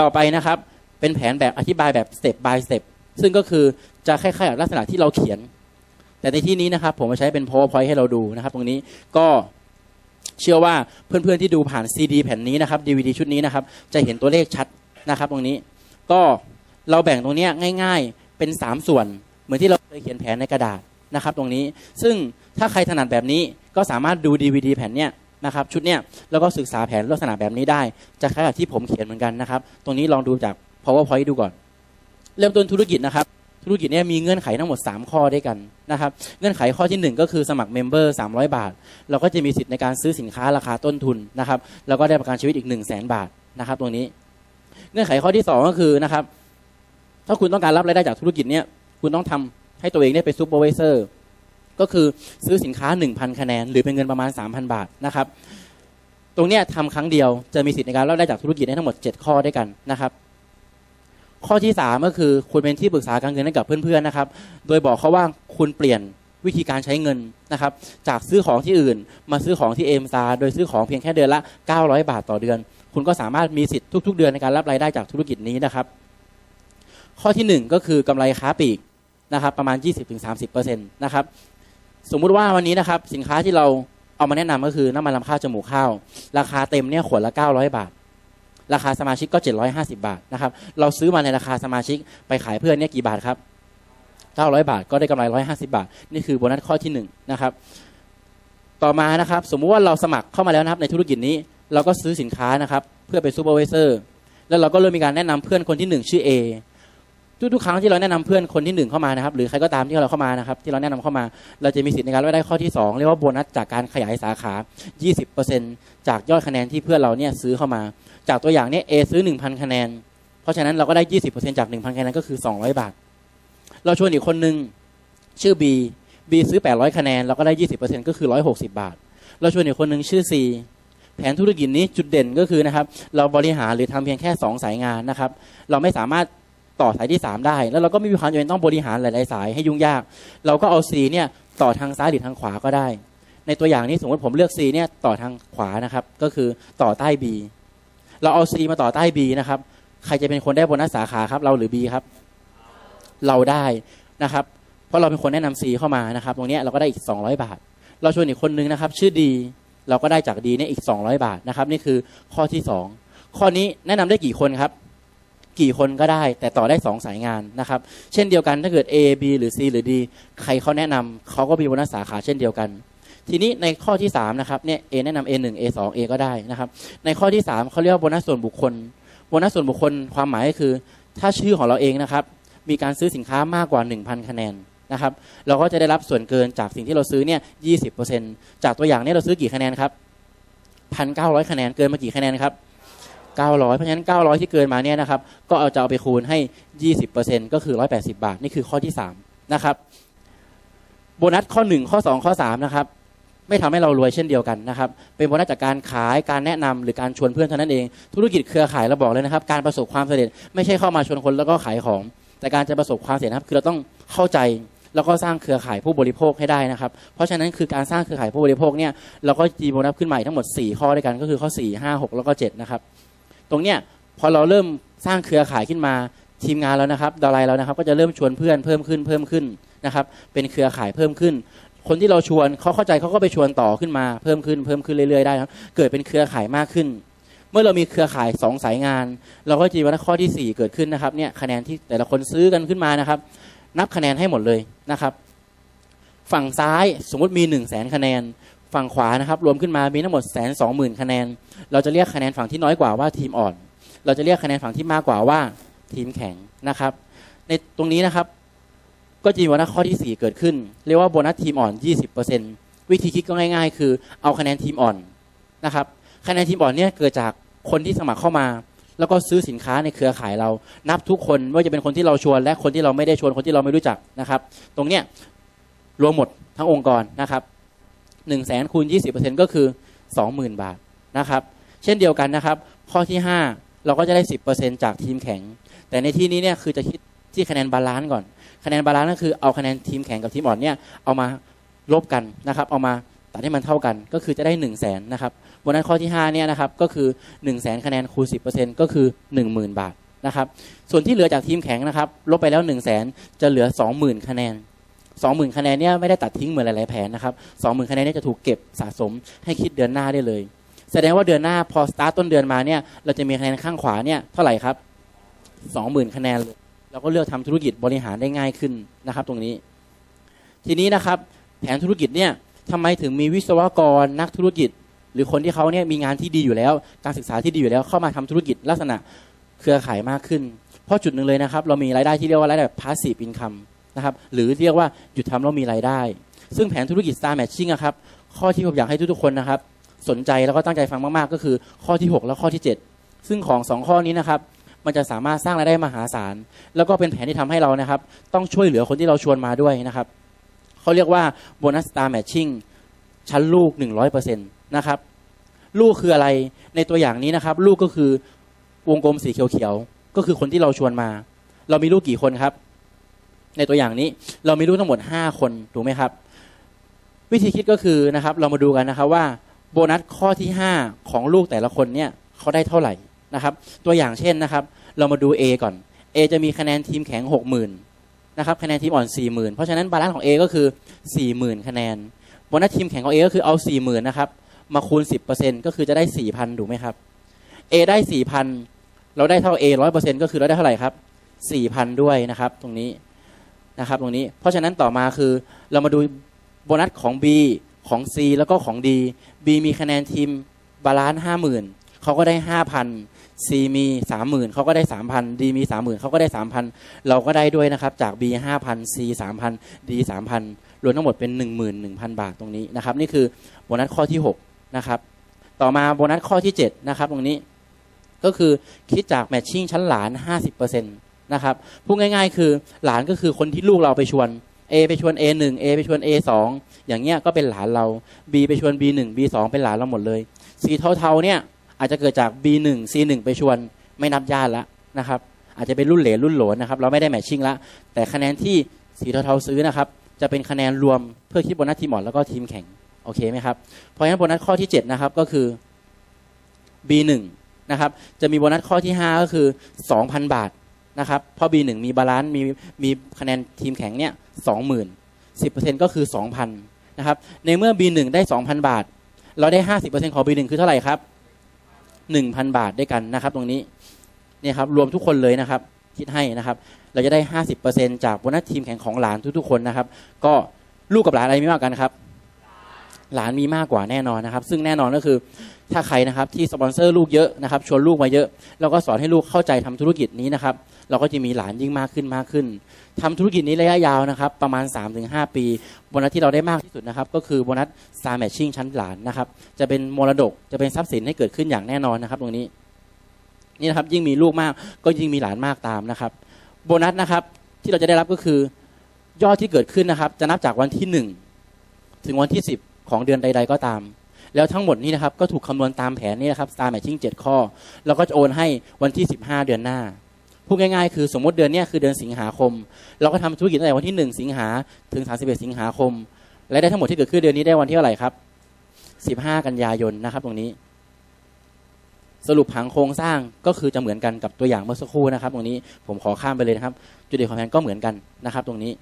ต่อไปนะครับ เป็นแผนแบบอธิบายแบบ step by step ซึ่งก็คือจะคล้ายๆกับลักษณะที่เราเขียน แต่ในที่นี้นะครับ ผมมาใช้เป็น powerpoint ให้เราดูนะครับ ตรงนี้ก็เชื่อว่าเพื่อนๆที่ดูผ่าน CD แผ่นนี้นะครับ DVD ชุดนี้นะครับ จะเห็นตัวเลขชัดนะครับ ตรงนี้ก็เราแบ่งตรงนี้ง่าย ๆ เป็น 3 ส่วน เหมือนที่เราเคยเขียนแผนในกระดาษนะครับ ตรงนี้ ซึ่งถ้าใครถนัดแบบนี้ก็สามารถดู DVD แผ่นเนี้ย นะครับชุดเนี้ยแล้วก็ศึกษาแผนลักษณะแบบนี้ได้ จะคล้ายกับที่ผมเขียนเหมือนกันนะครับ ตรงนี้ลองดูจาก powerpoint ดูก่อน เริ่มต้นธุรกิจนะครับธุรกิจเนี้มีเงื่อนไขทั้งหมด 3 ข้อด้วยกันนะครับเงื่อนไขข้อทีหนึ่1 ก็คือสมัครเมมเบอร์300 บาท เราก็จะมีสิทธิ์ในการซื้อสินค้าราคาต้นทุนนะครับแล้วก็ได้ประกันชีวิตอีก 1 0 0 0 0แบาทนะครับตรงนี้ เงื่อนไขข้อที่ 2 ก็คือนะครับถ้าคุณต้องการรับรายได้จากธุรกิจเนี้ยคุณต้องทำให้ตัวเองได้เป็นซูเปอร์วิเซอร์ ก็คือซื้อสินค้า 1,000 คะแนน หรือเป็นเงินประมาณ 3,000 บาทนะครับตรงเนี้ยทำครั้งเดียวจะมีสิทธิ์ในการรับได้จากธุรกิจได้ทั้งหมด 7 ข้อด้วยกันนะครับ ข้อที่ 3 ก็คือคุณเป็นที่ปรึกษาการเงินให้กับเพื่อนๆนะครับ โดยบอกเขาว่าคุณเปลี่ยนวิธีการใช้เงินนะครับ จากซื้อของที่อื่น มาซื้อของที่เอมซาโดยซื้อของเพียงแค่เดือนละ 900 บาทต่อเดือน คุณก็สามารถมีสิทธิ์ทุก ๆ เดือนในการรับรายได้จากธุรกิจนี้นะครับ ข้อที่ 1 ก็คือกำไรค้าปลีกนะครับ ประมาณ 20-30%นะครับ สมมุติว่าวันนี้นะครับ สินค้าที่เราเอามาแนะนำก็คือน้ำมันลำข้าวจมูกข้าว ราคาเต็มเนี่ยขวดละ 900 บาท ราคาสมาชิกก็ 750 บาทนะครับ เราซื้อมาในราคาสมาชิกไปขายเพื่อนเนี่ยกี่บาทครับ 900 บาทก็ได้กำไร 150 บาท นี่คือโบนัสข้อที่1นะครับต่อมานะครับ สมมุติว่าเราสมัครเข้ามาแล้วนะครับในธุรกิจนี้เราก็ซื้อสินค้านะครับ เพื่อเป็นซูเปอร์วิเซอร์แล้วเราก็เริ่มมีการแนะนำเพื่อนคนที่ 1 ชื่อ A ทุกๆครั้งที่เราแนะนำเพื่อนคนที่หนึ่งเข้ามานะครับหรือใครก็ตามที่เราเข้ามานะครับที่เราแนะนำเข้ามา เราจะมีสิทธิ์ในการได้ข้อที่ 2 เรียกว่าโบนัสจากการขยายสาขา 20%จากยอดคะแนนที่เพื่อนเราเนี่ยซื้อเข้ามา จากตัวอย่างเนี้ย A ซื้อ 1,000 คะแนน เพราะฉะนั้นเราก็ได้ 20%จาก 1,000 คะแนนก็คือ 200 บาท เราชวนอีกคนนึงชื่อ B B ซื้อ 800 คะแนนเราก็ได้ 20%ก็คือ 160 บาท เราชวนอีกคนนึงชื่อ C แผนธุรกิจนี้จุดเด่นก็คือนะครับเราบริหารหรือทำเพียงแค่ 2 สายงานนะครับเราไม่สามารถ ต่อสายที่ 3 ได้ แล้วเราก็ไม่มีความจำเป็นต้องบริหารหลาย ๆ สายให้ยุ่งยาก เราก็เอา C เนี่ยต่อทางซ้ายหรือทางขวาก็ได้ ในตัวอย่างนี้สมมติผมเลือก C เนี่ยต่อทางขวานะครับก็คือต่อใต้ B เราเอา C มาต่อใต้ B นะครับใครจะเป็นคนได้โบนัสสาขาครับเราหรือ B ครับ เราได้นะครับเพราะเราเป็นคนแนะนำ C เข้ามานะครับตรงนี้เราก็ได้อีก 200 บาท เราชวนอีกคนนึงนะครับ ชื่อดีเราก็ได้จากดีเนี่ยอีก 200 บาทนะครับนี่คือข้อที่ 2 ข้อนี้แนะนำได้กี่คนครับ กี่คนก็ได้ แต่ต่อได้ 2 สายงานนะครับ เช่นเดียวกันถ้าเกิด A B หรือ C หรือ D ใครเขาแนะนำเขาก็มีโบนัสสาขาเช่นเดียวกัน ทีนี้ในข้อที่3นะครับเนี่ย A แนะนำ A 1 A 2 A ก็ได้นะครับ ในข้อที่ 3เขาเรียกว่าโบนัสส่วนบุคคลโบนัสส่วนบุคคลความหมายก็คือ ถ้าชื่อของเราเองนะครับ มีการซื้อสินค้ามากกว่า 1,000 คะแนนนะครับ เราก็จะได้รับส่วนเกินจากสิ่งที่เราซื้อเนี่ย20%จากตัวอย่างเนี้เราซื้อกี่คะแนนครับ1,900 คะแนนเกินมากี่คะแนนครับ 900 เพราะฉะนั้น 900 ที่เกินมาเนี่ยนะครับ ก็เอาจะเอาไปคูณให้ 20%ก็คือ 180 บาท นี่คือข้อที่ 3 นะครับ โบนัสข้อ 1 ข้อ 2 ข้อ 3 นะครับ ไม่ทำให้เรารวยเช่นเดียวกันนะครับ เป็นโบนัสจากการขาย การแนะนำหรือการชวนเพื่อนเท่านั้นเอง ธุรกิจเครือข่ายเราบอกเลยนะครับ การประสบความสำเร็จไม่ใช่เข้ามาชวนคนแล้วก็ขายของ แต่การจะประสบความสำเร็จนะครับ คือเราต้องเข้าใจแล้วก็สร้างเครือข่ายผู้บริโภคให้ได้นะครับ เพราะฉะนั้นคือการสร้างเครือข่ายผู้บริโภคเนี่ยเราก็จีโบนัสขึ้นใหม่ทั้งหมด 4 ข้อด้วยกันก็คือข้อ 4 5 6 แล้วก็ 7 นะครับ ตรงเนี้ยพอเราเริ่มสร้างเครือข่ายขึ้นมาทีมงานแล้วนะครับดาวไลน์เรานะครับ ก็จะเริ่มชวนเพื่อนเพิ่มขึ้นเพิ่มขึ้นนะครับ เป็นเครือข่ายเพิ่มขึ้น คนที่เราชวนเขาเข้าใจเขาก็ไปชวนต่อขึ้นมาเพิ่มขึ้นเพิ่มขึ้นเรื่อยๆได้ครับ เกิดเป็นเครือข่ายมากขึ้น เมื่อเรามีเครือข่าย 2 สายงาน เราก็จะว่าข้อที่ 4 เกิดขึ้นนะครับเนี่ยคะแนนที่แต่ละคนซื้อกันขึ้นมานะครับ นับคะแนนให้หมดเลยนะครับ ฝั่งซ้ายสมมติมี1 0 0 0 0แสนคะแนน ฝั่งขวานะครับ รวมขึ้นมามีทั้งหมดแสนสองหมื่นคะแนน เราจะเรียกคะแนนฝั่งที่น้อยกว่าว่าทีมอ่อน เราจะเรียกคะแนนฝั่งที่มากกว่าว่าทีมแข็งนะครับ ในตรงนี้นะครับ ก็จะมีโบนัสข้อที่ 4 เกิดขึ้น เรียกว่าโบนัสทีมอ่อน 20%วิธีคิดก็ง่าย ๆ คือเอาคะแนนทีมอ่อนนะครับคะแนนทีมอ่อนเนี่ยเกิดจากคนที่สมัครเข้ามา แล้วก็ซื้อสินค้าในเครือข่ายเรา นับทุกคนไม่ว่าจะเป็นคนที่เราชวน และคนที่เราไม่ได้ชวนคนที่เราไม่รู้จักนะครับ ตรงเนี้ยรวมหมดทั้งองค์กรนะครับ 1นึ่งแสนคูณ 20%ก็คือ 20,000 บาทนะครับ เช่นเดียวกันนะครับ ข้อที่ 5 เราก็จะได้ 10%จากทีมแข็งแต่ในที่นี้เนี่ยคือจะคิดที่คะแนนบาลานซ์ก่อน คะแนนบาลานซ์ก็คือเอาคะแนนทีมแข็งกับทีมอ่อนเนี่ยเอามาลบกันนะครับ เอามาตัดให้มันเท่ากันก็คือจะได้1นึ่งแสนนะครับบนัสข้อที่5เนี่ยนะครับก็คือ1นึ่งแสนคะแนนคูณ 10%ก็คือ 10,000 บาทนะครับ ส่วนที่เหลือจากทีมแข็งนะครับ ลบไปแล้ว1นึ่งแสนจะเหลือ 20,000 คะแนน 20,000คะแนนเนี่ยไม่ได้ตัดทิ้งเหมือนหลายๆแผนนะครับ20,000คะแนนเนี่ยจะถูกเก็บสะสมให้คิดเดือนหน้าได้เลย แสดงว่าเดือนหน้าพอสตาร์ตต้นเดือนมาเนี่ยเราจะมีคะแนนข้างขวาเนี่ยเท่าไหร่ครับ20,000คะแนนเลยเราก็เลือกทำธุรกิจบริหารได้ง่ายขึ้นนะครับ ตรงนี้ ทีนี้นะครับ แผนธุรกิจเนี่ยทำไมถึงมีวิศวกรนักธุรกิจ หรือคนที่เขาเนี่ยมีงานที่ดีอยู่แล้ว การศึกษาที่ดีอยู่แล้วเข้ามาทำธุรกิจลักษณะเครือข่ายมากขึ้น เพราะจุดหนึ่งเลยนะครับ เรามีรายได้ที่เรียกว่ารายได้แบบ passive income นะครับหรือเรียกว่าหยุดทำแล้วมีรายได้ ซึ่งแผนธุรกิจ star matching อะครับข้อที่ผมอยากให้ทุกๆคนนะครับสนใจแล้วก็ตั้งใจฟังมากๆ ก็คือข้อที่ 6 และข้อที่ 7 ซึ่งของ 2 ข้อนี้นะครับมันจะสามารถสร้างรายได้มหาศาล แล้วก็เป็นแผนที่ทำให้เรานะครับ ต้องช่วยเหลือคนที่เราชวนมาด้วยนะครับเขาเรียกว่าโบนัส star matching ชั้นลูก 100%นะครับ ลูกคืออะไรในตัวอย่างนี้นะครับ ลูกก็คือวงกลมสีเขียวๆ ก็คือคนที่เราชวนมา เรามีลูกกี่คนครับ ในตัวอย่างนี้เรามีลูกทั้งหมด 5 คนถูกไหมครับ วิธีคิดก็คือนะครับเรามาดูกันนะครับว่าโบนัสข้อที่ 5 ของลูกแต่ละคนเนี่ยเขาได้เท่าไหร่นะครับ ตัวอย่างเช่นนะครับ เรามาดู A ก่อน A จะมีคะแนนทีมแข็ง 60,000นะครับคะแนนทีมอ่อน 40,000 เพราะฉะนั้นบาลานซ์ของ A ก็คือ 40,000 คะแนนโบนัสทีมแข็งของ A ก็คือเอา 40,000 นะครับ มาคูณ 10%ก็คือจะได้ 4,000 ถูกไหมครับ A ได้ 4,000 เราได้เท่า A 100%ก็คือเราได้เท่าไหร่ครับ 4,000 ด้วยนะครับ ตรงนี้ นะครับตรงนี้ เพราะฉะนั้นต่อมาคือเรามาดูโบนัสของ B ของ C แล้วก็ของ D B มีคะแนนทีมบาลานซ์ห้าหมื่นเขาก็ได้ห้าพัน C มีสามหมื่นเขาก็ได้สามพัน D มีสามหมื่นเขาก็ได้สามพันเราก็ได้ด้วยนะครับจาก B ห้าพัน C สามพัน D สามพันรวมทั้งหมดเป็นหนึ่งหมื่นหนึ่งพันบาทตรงนี้นะครับนี่คือโบนัสข้อที่หกนะครับต่อมาโบนัสข้อที่เจ็ดนะครับตรงนี้ ก็คือคิดจากแมทชิ่งชั้นหลานห้าสิบเปอร์เซ็นต์ นะครับพูดง่าย ๆ คือหลานก็คือคนที่ลูกเราไปชวน A ไปชวน A 1 A ไปชวน A 2 อย่างเงี้ยก็เป็นหลานเรา B ไปชวน B 1 B 2 เป็นหลานเราหมดเลยสีเทาๆเนี่ยอาจจะเกิดจาก B 1 C 1 ไปชวนไม่นับญาติละนะครับอาจจะเป็นรุ่นเหลรุ่นโหลนนะครับเราไม่ได้แมทชิ่งละแต่คะแนนที่สีเทาๆซื้อนะครับจะเป็นคะแนนรวมเพื่อคิดโบนัสทีมอ่อนแล้วก็ทีมแข่งโอเคไหมครับเพราะฉะนั้นโบนัสข้อที่ 7 นะครับก็คือ B 1 นะครับจะมีโบนัสข้อที่ 5 ก็คือ 2,000 บาท นะครับเพราะ B 1 มีบาลานซ์มีมีคะแนนทีมแข็งเนี่ยสองหมื่นสิบเปอร์เซ็นก็คือสองพันนะครับในเมื่อ B 1 ได้สองพันบาท เราได้ห้าสิบเปอร์เซ็นของ B 1 คือเท่าไหร่ครับหนึ่งพันบาทด้วยกันนะครับ ตรงนี้เนี่ยครับรวมทุกคนเลยนะครับ คิดให้นะครับ เราจะได้ห้าสิบเปอร์เซ็นจากโบนัสทีมแข่งของหลานทุกๆคนนะครับ ก็ลูกกับหลานอะไรมีมากกันครับหลานมีมากกว่าแน่นอนนะครับ ซึ่งแน่นอนก็คือถ้าใครนะครับที่สปอนเซอร์ลูกเยอะนะครับชวนลูกมาเยอะ เราก็สอนให้ลูกเข้าใจทำธุรกิจนี้นะครับ เราก็จะมีหลานยิ่งมากขึ้นมากขึ้นทำธุรกิจนี้ระยะยาวนะครับ ประมาณ 3-5 ปีโบนัสที่เราได้มากที่สุดนะครับ ก็คือโบนัส Star Matching ชั้นหลานนะครับ จะเป็นมรดกจะเป็นทรัพย์สินให้เกิดขึ้นอย่างแน่นอนนะครับ ตรงนี้นี่นะครับยิ่งมีลูกมากก็ยิ่งมีหลานมากตามนะครับ โบนัสนะครับที่เราจะได้รับก็คือยอดที่เกิดขึ้นนะครับ จะนับจากวันที่ 1 ถึงวันที่ 10 ของเดือนใด ๆ ก็ตาม แล้วทั้งหมดนี้นะครับ ก็ถูกคำนวณตามแผนนี้นะครับ Star Matching 7 ข้อ แล้วก็จะโอนให้วันที่ 15 เดือนหน้า พูดง่ายๆ คือสมมติเดือนนี้คือเดือนสิงหาคม เราก็ทำธุรกิจตั้งแต่วันที่ 1 สิงหาถึง 31 สิงหาคม และได้ทั้งหมดที่เกิดขึ้นเดือนนี้ได้วันที่เท่าไหร่ครับ 15 กันยายนนะครับตรงนี้ สรุปผังโครงสร้างก็คือจะเหมือนกันกับตัวอย่างเมื่อสักครู่นะครับ ตรงนี้ผมขอข้ามไปเลยนะครับ จุดเด่นของแผนก็เหมือนกันนะครับ ตรงนี้